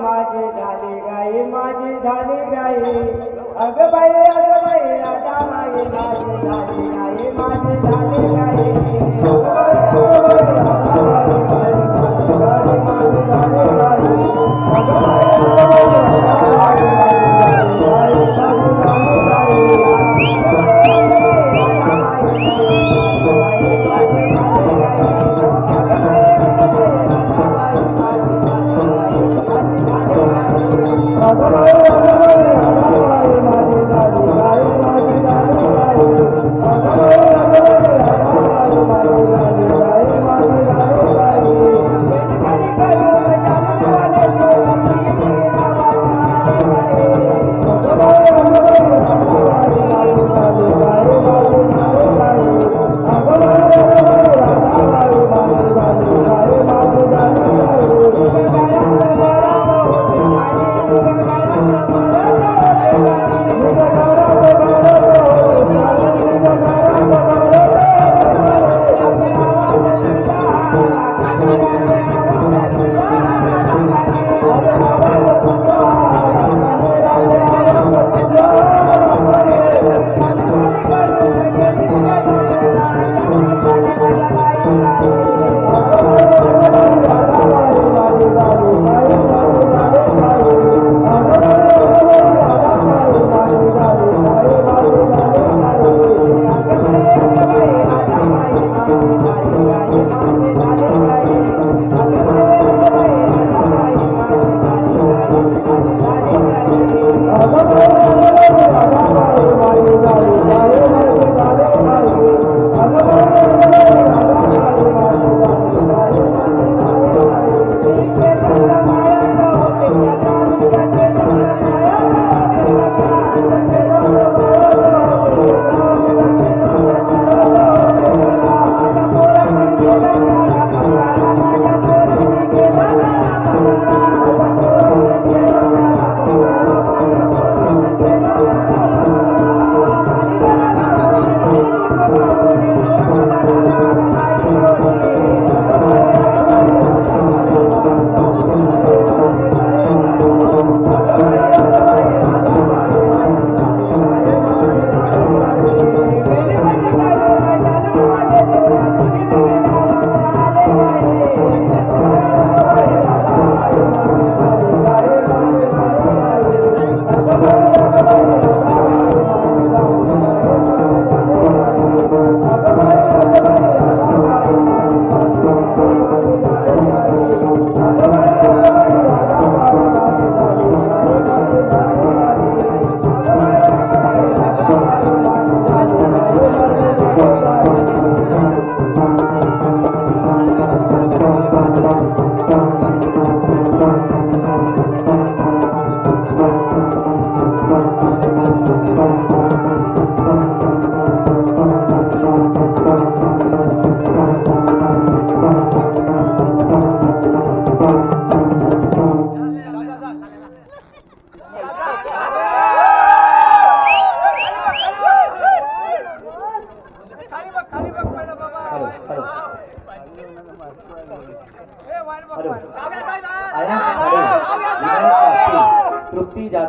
माझी झाली गाई माझी झाली गाई. अग बाई अग बाई आता माझी झाली गाई माझी झाली गाई. तृप्ति जा